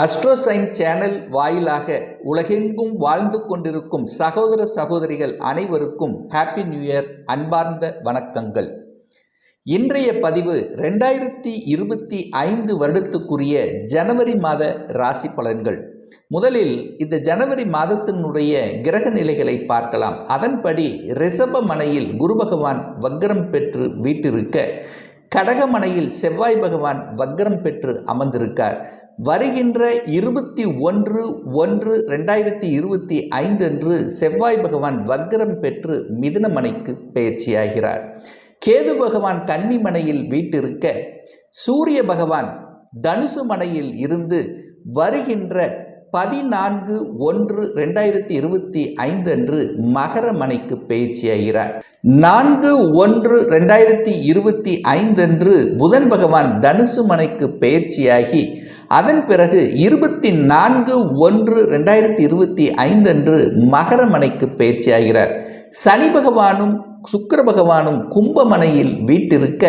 அஸ்ட்ரோசைன் channel வாயிலாக உலகெங்கும் வாழ்ந்து கொண்டிருக்கும் சகோதர சகோதரிகள் அனைவருக்கும் ஹாப்பி நியூ இயர் அன்பார்ந்த வணக்கங்கள். இன்றைய பதிவு ரெண்டாயிரத்தி இருபத்தி ஐந்து வருடத்துக்குரிய ஜனவரி மாத ராசி பலன்கள். முதலில் இந்த ஜனவரி மாதத்தினுடைய கிரக நிலைகளை பார்க்கலாம். அதன்படி ரிஷப மனையில் குரு பகவான் வக்ரம் பெற்று வீட்டிருக்க கடகமனையில் செவ்வாய் பகவான் வக்ரம் பெற்று அமர்ந்திருக்கார். வருகின்ற இருபத்தி ஒன்று ஒன்று ரெண்டாயிரத்தி இருபத்தி ஐந்து அன்று செவ்வாய் பகவான் வக்ரம் பெற்று மிதுனமனைக்கு பயிற்சியாகிறார். கேது பகவான் கன்னிமனையில் வீட்டிருக்க சூரிய பகவான் தனுசு மனையில் இருந்து வருகின்ற பதினான்கு ஒன்று ரெண்டாயிரத்தி இருபத்தி ஐந்து அன்று மகர மனைக்கு நான்கு ஒன்று ரெண்டாயிரத்தி இருபத்தி ஐந்து அன்று புதன் பகவான் தனுசு மனைக்கு பயிற்சியாகி அதன் பிறகு இருபத்தி நான்கு ஒன்று ரெண்டாயிரத்தி இருபத்தி ஐந்து அன்று மகரமனைக்கு பயிற்சியாகிறார் சனி பகவானும் சுக்கர பகவானும் கும்பமனையில் வீட்டிருக்க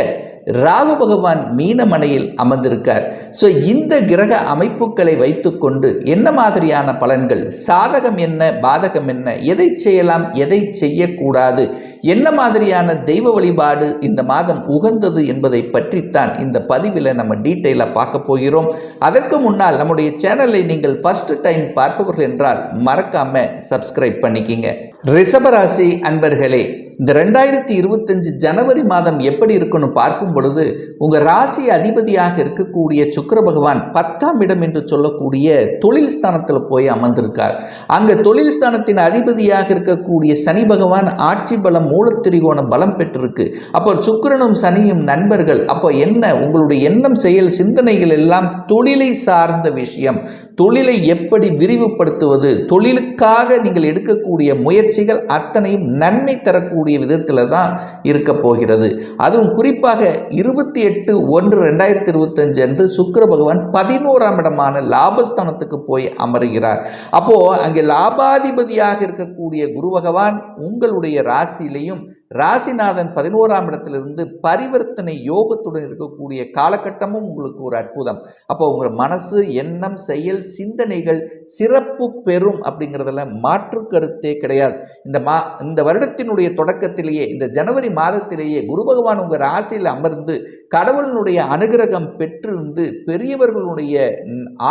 ராகு பகவான் மீனமனையில் அமர்ந்திருக்கார். ஸோ இந்த கிரக அமைப்புகளை வைத்துக்கொண்டு என்ன மாதிரியான பலன்கள்? சாதகம் என்ன? பாதகம் என்ன? எதை செய்யலாம்? எதை செய்யக்கூடாது? என்ன மாதிரியான தெய்வ வழிபாடு இந்த மாதம் உகந்தது என்பதை பற்றித்தான் இந்த பதிவில் நம்ம டீட்டெயிலாக பார்க்க போகிறோம். அதற்கு முன்னால் நம்முடைய சேனலை நீங்கள் ஃபஸ்ட்டு டைம் பார்ப்பவர்கள் என்றால் மறக்காம சப்ஸ்கிரைப் பண்ணிக்கிங்க. ரிஷபராசி அன்பர்களே இந்த ரெண்டாயிரத்தி இருபத்தஞ்சு ஜனவரி மாதம் எப்படி இருக்குன்னு பார்க்கும் பொழுது உங்கள் ராசி அதிபதியாக இருக்கக்கூடிய சுக்கர பகவான் பத்தாம் இடம் என்று சொல்லக்கூடிய தொழில் ஸ்தானத்தில் போய் அமர்ந்திருக்கார். அங்கே தொழில் ஸ்தானத்தின் அதிபதியாக இருக்கக்கூடிய சனி பகவான் ஆட்சி பலம் மூலத்திரிகோணம் பலம் பெற்றிருக்கு. அப்போ சுக்கரனும் சனியும் நண்பர்கள் அப்போ என்ன? உங்களுடைய எண்ணம் செயல் சிந்தனைகள் எல்லாம் தொழிலை சார்ந்த விஷயம். தொழிலை எப்படி விரிவுபடுத்துவது? தொழிலுக்காக நீங்கள் எடுக்கக்கூடிய முயற்சிகள் அத்தனையும் நன்மை தரக்கூடிய விதத்தில் தான் இருக்க போகிறது. அதுவும் குறிப்பாக இருபத்தி எட்டு ஒன்று ரெண்டாயிரத்தி இருபத்தஞ்சு அன்று சுக்கர பகவான் பதினோராம் இடமான லாபஸ்தானத்துக்கு போய் அமருகிறார். அப்போது அங்கே லாபாதிபதியாக இருக்கக்கூடிய குரு பகவான் உங்களுடைய ராசியிலையும் ராசிநாதன் பதினோராம் இடத்திலிருந்து பரிவர்த்தனை யோகத்துடன் இருக்கக்கூடிய காலகட்டமும் உங்களுக்கு ஒரு அற்புதம். அப்போ உங்கள் மனசு எண்ணம் செயல் சிந்தனைகள் சிறப்பு பெறும் அப்படிங்கிறதுல மாற்று கருத்தே கிடையாது. இந்த மா இந்த வருடத்தினுடைய தொடக்கத்திலேயே இந்த ஜனவரி மாதத்திலேயே குரு பகவான் உங்கள் ராசியில் அமர்ந்து கடவுளினுடைய அனுகிரகம் பெற்றிருந்து பெரியவர்களுடைய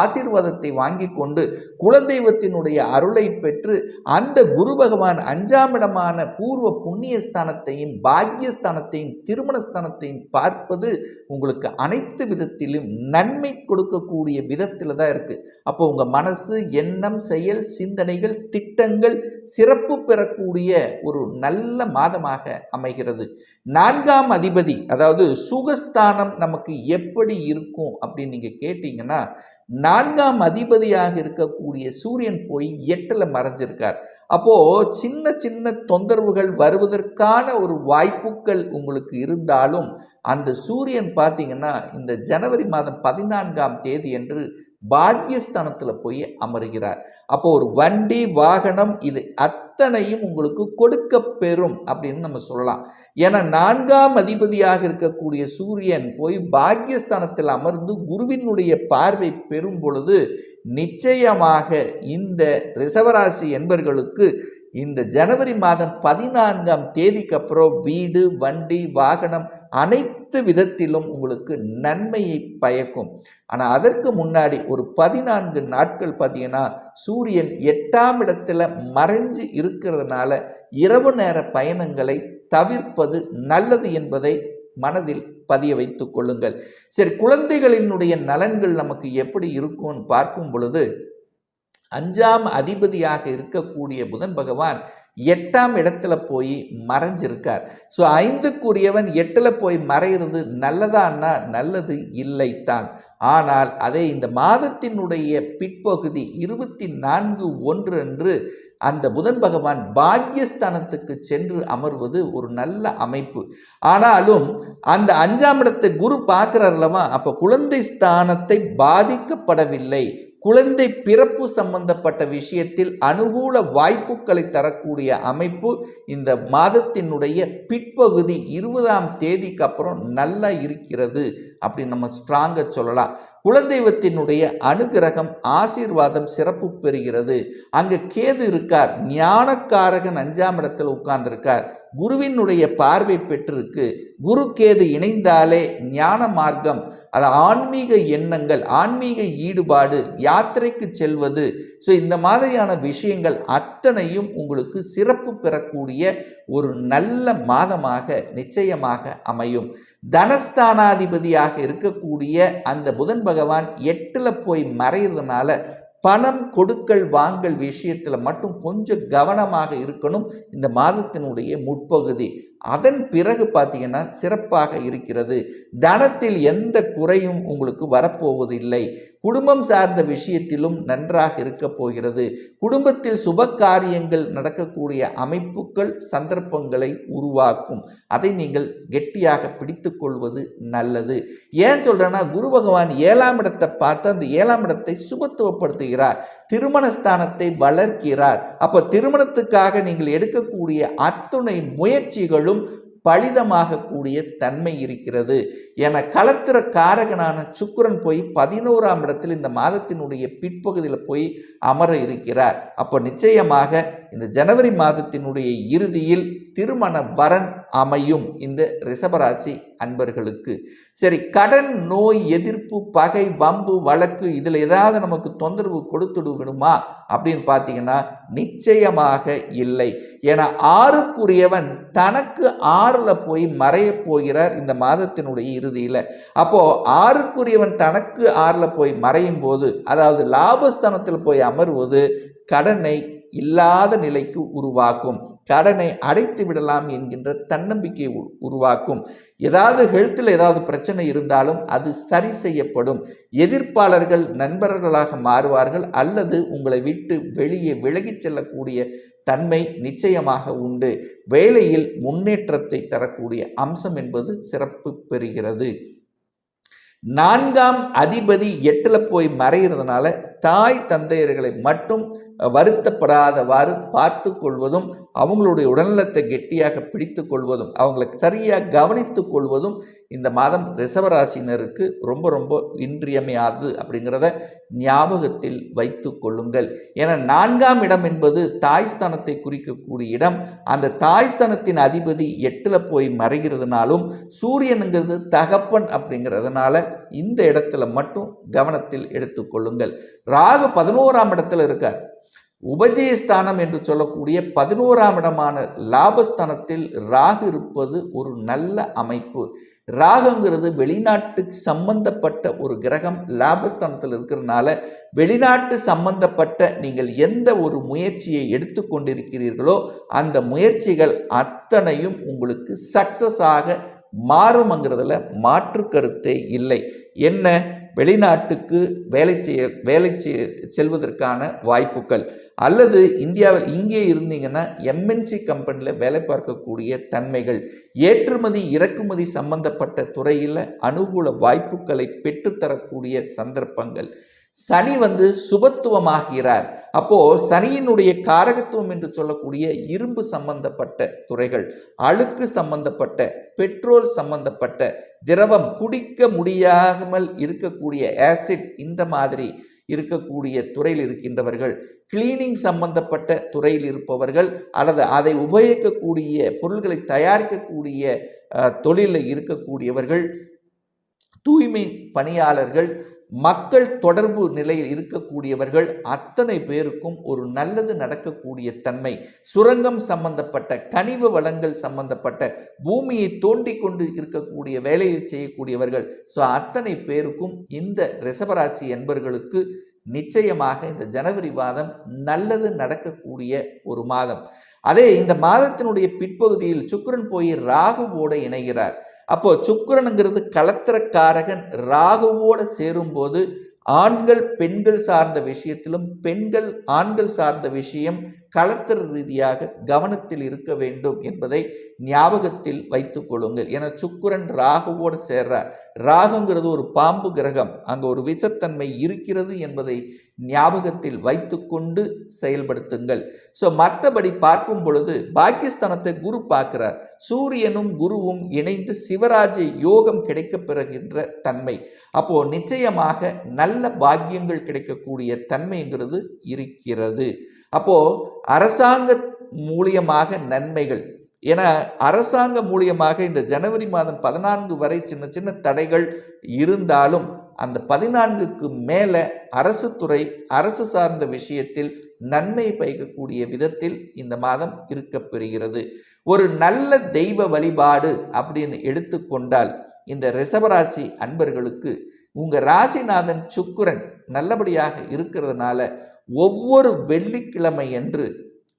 ஆசீர்வாதத்தை வாங்கி கொண்டு குலதெய்வத்தினுடைய அருளை பெற்று அந்த குரு பகவான் அஞ்சாம் இடமான பூர்வ புண்ணிய ஸ்தானத்தையும் பாக்கியஸ்தானத்தையும் திருமண ஸ்தானத்தையும் பார்ப்பது உங்களுக்கு அனைத்து விதத்திலும் நன்மை கொடுக்கக்கூடிய விதத்தில் தான் இருக்கு. அப்போ உங்க மனசு எண்ணம் செயல் சிந்தனைகள் திட்டங்கள் சிறப்பு பெறக்கூடிய ஒரு நல்ல மாதமாக அமைகிறது. நான்காம் அதிபதி அதாவது சுகஸ்தானம் நமக்கு எப்படி இருக்கும் அப்படின்னு நீங்கள் கேட்டீங்கன்னா நான்காம் அதிபதியாக இருக்கக்கூடிய சூரியன் போய் எட்டில் மறைஞ்சிருக்கார். அப்போ சின்ன சின்ன தொந்தரவுகள் வருவதற்கான ஒரு வாய்ப்புகள் உங்களுக்கு இருந்தாலும் அந்த சூரியன் பார்த்தீங்கன்னா இந்த ஜனவரி மாதம் பதினான்காம் தேதி என்று பாக்யஸ்தானத்தில் போய் அமர்கிறார். அப்போ ஒரு வண்டி வாகனம் இது அத்தனையும் உங்களுக்கு கொடுக்க பெறும் அப்படின்னு நம்ம சொல்லலாம். ஏன்னா நான்காம் அதிபதியாக இருக்கக்கூடிய சூரியன் போய் பாக்யஸ்தானத்தில் அமர்ந்து குருவினுடைய பார்வை பெறும் பொழுது நிச்சயமாக இந்த ரிசவராசி என்பர்களுக்கு இந்த ஜனவரி மாதம் பதினான்காம் தேதிக்கு அப்புறம் வீடு வண்டி வாகனம் அனைத்து விதத்திலும் உங்களுக்கு நன்மையை பயக்கும். ஆனால் அதற்கு முன்னாடி ஒரு பதினான்கு நாட்கள் பார்த்தீங்கன்னா சூரியன் எட்டாம் இடத்துல மறைஞ்சு இருக்கிறதுனால இரவு நேர பயணங்களை தவிர்ப்பது நல்லது என்பதை மனதில் பதிய வைத்துக் கொள்ளுங்கள். சரி குழந்தைகளினுடைய நலன்கள் நமக்கு எப்படி இருக்கும்னு பார்க்கும் பொழுது அஞ்சாம் அதிபதியாக இருக்கக்கூடிய புதன் பகவான் எட்டாம் இடத்துல போய் மறைஞ்சிருக்கார். ஸோ ஐந்துக்குரியவன் எட்டில் போய் மறைகிறது நல்லதான்னா நல்லது இல்லைத்தான். ஆனால் அதை இந்த மாதத்தினுடைய பிற்பகுதி இருபத்தி நான்கு ஒன்று அன்று அந்த புதன் பகவான் பாக்யஸ்தானத்துக்கு சென்று அமர்வது ஒரு நல்ல அமைப்பு. ஆனாலும் அந்த அஞ்சாம் இடத்தை குரு பார்க்குறாருலவா அப்போ குழந்தை ஸ்தானத்தை பாதிக்கப்படவில்லை. குழந்தை பிறப்பு சம்பந்தப்பட்ட விஷயத்தில் அனுகூல வாய்ப்புகளை தரக்கூடிய அமைப்பு இந்த மாதத்தினுடைய பிற்பகுதி இருபதாம் தேதிக்கு அப்புறம் நல்லா இருக்கிறது அப்படின்னு நம்ம ஸ்ட்ராங்காக சொல்லலாம். குலதெய்வத்தினுடைய அனுகிரகம் ஆசீர்வாதம் சிறப்பு பெறுகிறது. அங்கே கேது இருக்கார். ஞானக்காரகன் அஞ்சாம் இடத்தில் உட்கார்ந்திருக்கார். குருவினுடைய பார்வை பெற்றிருக்கு. குரு கேது இணைந்தாலே ஞான மார்க்கம் அது ஆன்மீக எண்ணங்கள் ஆன்மீக ஈடுபாடு யாத்திரைக்கு செல்வது. ஸோ இந்த மாதிரியான விஷயங்கள் அத்தனையும் உங்களுக்கு சிறப்பு பெறக்கூடிய ஒரு நல்ல மாதமாக நிச்சயமாக அமையும். தனஸ்தானாதிபதியாக இருக்கக்கூடிய அந்த புதன் பகவான் எட்டில் போய் மறையிறதுனால பணம் கொடுக்கல் வாங்கல் விஷயத்தில் மட்டும் கொஞ்சம் கவனமாக இருக்கணும். இந்த மாதத்தினுடைய முற்பகுதி. அதன் பிறகு பார்த்தீங்கன்னா சிறப்பாக இருக்கிறது. தனத்தில் எந்த குறையும் உங்களுக்கு வரப்போவதில்லை. குடும்பம் சார்ந்த விஷயத்திலும் நன்றாக இருக்க போகிறது. குடும்பத்தில் சுப காரியங்கள் நடக்கக்கூடிய அமைப்புகள் சந்தர்ப்பங்களை உருவாக்கும். அதை நீங்கள் கெட்டியாக பிடித்து கொள்வது நல்லது. ஏன் சொல்கிறேன்னா குரு பகவான் ஏழாம் இடத்தை பார்த்து அந்த ஏழாம் இடத்தை சுபத்துவப்படுத்துகிறார். திருமணஸ்தானத்தை வளர்க்கிறார். அப்போ திருமணத்துக்காக நீங்கள் எடுக்கக்கூடிய அத்துணை முயற்சிகளும் பலிதமாகக்கூடிய தன்மை இருக்கிறது. என கலத்திர காரகனான சுக்கரன் போய் பதினோராம் இடத்தில் இந்த மாதத்தினுடைய பிற்பகுதியில் போய் அமர இருக்கிறார். அப்போ நிச்சயமாக இந்த ஜனவரி மாதத்தினுடைய இறுதியில் திருமண வரன் அமையும் இந்த ரிஷபராசி அன்பர்களுக்கு. சரி கடன் நோய் எதிர்ப்பு பகை வம்பு வழக்கு இதில் ஏதாவது நமக்கு தொந்தரவு கொடுத்துடு விடுமா அப்படின்னு பார்த்தீங்கன்னா நிச்சயமாக இல்லை. ஏன்னா ஆறுக்குரியவன் தனக்கு ஆறில் போய் மறைய போகிறார் இந்த மாதத்தினுடைய இறுதியில். அப்போ ஆறுக்குரியவன் தனக்கு ஆறில் போய் மறையும் போது அதாவது லாபஸ்தானத்தில் போய் அமர்வது கடனை இல்லாத நிலைக்கு உருவாக்கும். கடனை அடைத்து விடலாம் என்கின்ற தன்னம்பிக்கை உ- உருவாக்கும். ஏதாவது ஹெல்த்தில் ஏதாவது பிரச்சனை இருந்தாலும் அது சரி செய்யப்படும். எதிர்ப்பாளர்கள் நண்பர்களாக மாறுவார்கள் அல்லது உங்களை விட்டு வெளியே விலகிச் செல்லக்கூடிய தன்மை நிச்சயமாக உண்டு. வேலையில் முன்னேற்றத்தை தரக்கூடிய அம்சம் என்பது சிறப்பு பெறுகிறது. நான்காம் அதிபதி எட்டில் போய் மறைகிறதுனால தாய் தந்தையர்களை மட்டும் வருத்தப்படாதவாறு பார்த்து கொள்வதும் அவங்களுடைய உடல்நலத்தை கெட்டியாக பிடித்து கொள்வதும் அவங்களை சரியாக கவனித்து கொள்வதும் இந்த மாதம் ரிசவராசினருக்கு ரொம்ப ரொம்ப இன்றியமையாது அப்படிங்கிறத ஞாபகத்தில் வைத்து கொள்ளுங்கள். ஏன்னா நான்காம் இடம் என்பது தாய்ஸ்தானத்தை குறிக்கக்கூடிய இடம். அந்த தாய்ஸ்தானத்தின் அதிபதி எட்டில் போய் மறைகிறதுனாலும் சூரியனுங்கிறது தகப்பன் அப்படிங்கிறதுனால இந்த இடத்துல மட்டும் கவனத்தில் எடுத்துக்கொள்ளுங்கள் ராகு பதினோராம் இடத்துல இருக்கார். உபஜயஸ்தானம் என்று சொல்லக்கூடிய பதினோராம் இடமான லாபஸ்தானத்தில் ராகு இருப்பது ஒரு நல்ல அமைப்பு. ராகுங்கிறது வெளிநாட்டுக்கு சம்பந்தப்பட்ட ஒரு கிரகம் லாபஸ்தானத்தில் இருக்கிறதுனால வெளிநாட்டு சம்பந்தப்பட்ட நீங்கள் எந்த ஒரு முயற்சியை எடுத்துக்கொண்டிருக்கிறீர்களோ அந்த முயற்சிகள் அத்தனையும் உங்களுக்கு சக்சஸ் ஆக மாறுமங்கிறதுல மாற்று கருத்தே இல்லை. என்ன? வெளிநாட்டுக்கு வேலை செய்ய வேலை செய்ய செல்வதற்கான வாய்ப்புகள். அல்லது இந்தியாவில் இங்கே இருந்தீங்கன்னா எம்என்சி கம்பெனியில் வேலை பார்க்கக்கூடிய தன்மைகள். ஏற்றுமதி இறக்குமதி சம்பந்தப்பட்ட துறையில் அனுகூல வாய்ப்புகளை பெற்றுத்தரக்கூடிய சந்தர்ப்பங்கள். சனி வந்து சுபத்துவமாகிறார். அப்போ சனியினுடைய காரகத்துவம் என்று சொல்லக்கூடிய இரும்பு சம்பந்தப்பட்ட துறைகள் அழுக்கு சம்பந்தப்பட்ட பெட்ரோல் சம்பந்தப்பட்ட திரவம் குடிக்க முடியாமல் இருக்கக்கூடிய ஆசிட் இந்த மாதிரி இருக்கக்கூடிய துறையில் இருக்கின்றவர்கள் கிளீனிங் சம்பந்தப்பட்ட துறையில் இருப்பவர்கள் அல்லது அதை உபயோகிக்கக்கூடிய பொருள்களை தயாரிக்கக்கூடிய தொழிலில் இருக்கக்கூடியவர்கள் தூய்மை பணியாளர்கள் மக்கள் தொடர்பு நிலையில் இருக்கக்கூடியவர்கள் அத்தனை பேருக்கும் ஒரு நல்லது நடக்கக்கூடிய தன்மை. சுரங்கம் சம்பந்தப்பட்ட கனிவு வளங்கள் சம்பந்தப்பட்ட பூமியை தோண்டி கொண்டு இருக்கக்கூடிய வேலையை செய்யக்கூடியவர்கள். ஸோ அத்தனை பேருக்கும் இந்த ரிஷபராசி என்பர்களுக்கு நிச்சயமாக இந்த ஜனவரி மாதம் நல்லது நடக்கக்கூடிய ஒரு மாதம். அதே இந்த மாதத்தினுடைய பிற்பகுதியில் சுக்கரன் போய் ராகுவோட இணைகிறார். அப்போ சுக்கரனுங்கிறது கலத்திரக்காரகன் ராகுவோட சேரும்போது ஆண்கள் பெண்கள் சார்ந்த விஷயத்திலும் பெண்கள் ஆண்கள் சார்ந்த விஷயம் களத்திர ரீதியாக கவனத்தில் இருக்க வேண்டும் என்பதை ஞாபகத்தில் வைத்துக் கொள்ளுங்கள். ஏன்னா சுக்குரன் ராகுவோடு சேர்றார். ராகுங்கிறது ஒரு பாம்பு கிரகம். அங்கே ஒரு விஷத்தன்மை இருக்கிறது என்பதை ஞாபகத்தில் வைத்துக்கொண்டு செயல்படுத்துங்கள். ஸோ மற்றபடி பார்க்கும் பொழுது பாகிஸ்தானத்தை குரு பார்க்கிறார். சூரியனும் குருவும் இணைந்து சிவராஜ யோகம் கிடைக்க பெறுகின்ற தன்மை. அப்போ நிச்சயமாக நல்ல பாக்கியங்கள் கிடைக்கக்கூடிய தன்மைங்கிறது இருக்கிறது. அப்போது அரசாங்க மூலியமாக நன்மைகள். ஏன்னா அரசாங்க மூலியமாக இந்த ஜனவரி மாதம் பதினான்கு வரை சின்ன சின்ன தடைகள் இருந்தாலும் அந்த பதினான்குக்கு மேலே அரசு துறை அரசு சார்ந்த விஷயத்தில் நன்மை பயக்கக்கூடிய விதத்தில் இந்த மாதம் இருக்கப்பெறுகிறது ஒரு நல்ல தெய்வ வழிபாடு அப்படின்னு எடுத்துக்கொண்டால் இந்த ரிஷபராசி அன்பர்களுக்கு உங்கள் ராசிநாதன் சுக்கிரன் நல்லபடியாக இருக்கிறதுனால ஒவ்வொரு வெள்ளிக்கிழமை அன்று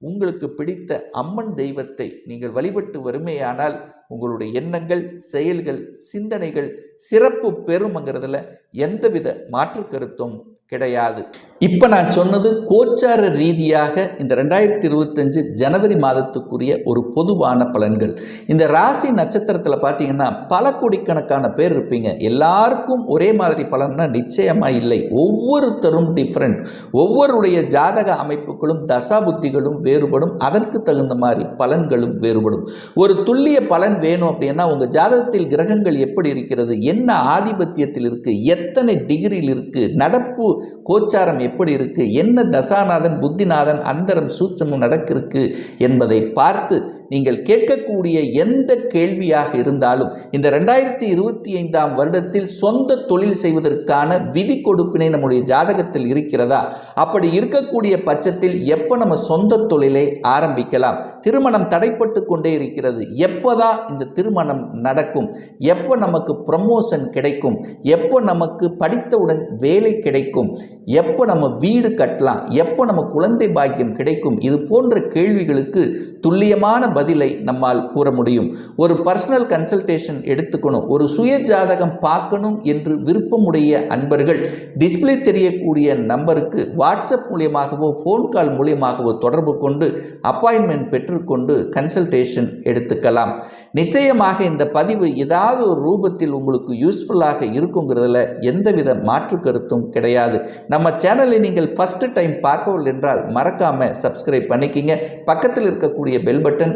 உங்களுக்கு பிடித்த அம்மன் தெய்வத்தை நீங்கள் வழிபட்டு வருமேயானால் உங்களுடைய எண்ணங்கள் செயல்கள் சிந்தனைகள் சிறப்பு பெறும்ங்கிறதுல எந்தவித மாற்று கருத்தும் கிடையாது. இப்போ நான் சொன்னது கோச்சார ரீதியாக இந்த ரெண்டாயிரத்தி இருபத்தஞ்சு ஜனவரி மாதத்துக்குரிய ஒரு பொதுவான பலன்கள். இந்த ராசி நட்சத்திரத்தில் பார்த்தீங்கன்னா பல கோடிக்கணக்கான பேர் இருப்பீங்க. எல்லாருக்கும் ஒரே மாதிரி பலன்னா நிச்சயமாக இல்லை. ஒவ்வொருத்தரும் டிஃப்ரெண்ட் ஒவ்வொருடைய ஜாதக அமைப்புகளும் தசாபுத்திகளும் வேறுபடும். அதற்கு தகுந்த மாதிரி பலன்களும் வேறுபடும். ஒரு துல்லிய பலன் வேணும் அப்படின்னா உங்கள் ஜாதகத்தில் கிரகங்கள் எப்படி இருக்கிறது? என்ன ஆதிபத்தியத்தில் இருக்குது எத்தனை டிகிரியில் இருக்குது நடப்பு கோச்சாரம் எப்படி இருக்குது என்ன தசாநாதன் புத்திநாதன் அந்தரம் சூட்சமும் நடக்கிருக்கு என்பதை பார்த்து நீங்கள் கேட்கக்கூடிய எந்த கேள்வியாக இருந்தாலும் இந்த ரெண்டாயிரத்தி இருபத்தி ஐந்தாம் வருடத்தில் சொந்த தொழில் செய்வதற்கான விதி கொடுப்பினை நம்முடைய ஜாதகத்தில் இருக்கிறதா? அப்படி இருக்கக்கூடிய பட்சத்தில் எப்போ நம்ம சொந்த தொழிலை ஆரம்பிக்கலாம்? திருமணம் தடைப்பட்டு கொண்டே இருக்கிறது. எப்போதான் இந்த திருமணம் நடக்கும்? எப்போ நமக்கு ப்ரமோஷன் கிடைக்கும்? எப்போ நமக்கு படித்தவுடன் வேலை கிடைக்கும்? எப்போ நம்ம வீடு கட்டலாம்? எப்போ நம்ம குழந்தை பாக்கியம் கிடைக்கும்? இது போன்ற கேள்விகளுக்கு துல்லியமான பதிலை நம்மால் கூற முடியும். ஒரு பர்சனல் கன்சல்டேஷன் எடுத்துக்கணும். ஒரு சுய ஜாதகம் பார்க்கணும் என்று விருப்பமுடைய அன்பர்கள் டிஸ்பிளே தெரியக்கூடிய நம்பருக்கு வாட்ஸ்அப் மூலியமாகவோ ஃபோன் கால் மூலியமாகவோ தொடர்பு கொண்டு அப்பாயின்மெண்ட் பெற்றுக்கொண்டு கன்சல்டேஷன் எடுத்துக்கலாம். நிச்சயமாக இந்த பதிவு ஏதாவது ஒரு ரூபத்தில் உங்களுக்கு யூஸ்ஃபுல்லாக இருக்குங்கிறதுல எந்தவித மாற்று கருத்தும் கிடையாது. நம்ம சேனலை நீங்கள் ஃபஸ்ட்டு டைம் பார்க்கவில்லை என்றால் மறக்காமல் சப்ஸ்கிரைப் பண்ணிக்கிங்க. பக்கத்தில் இருக்கக்கூடிய பெல் பட்டன்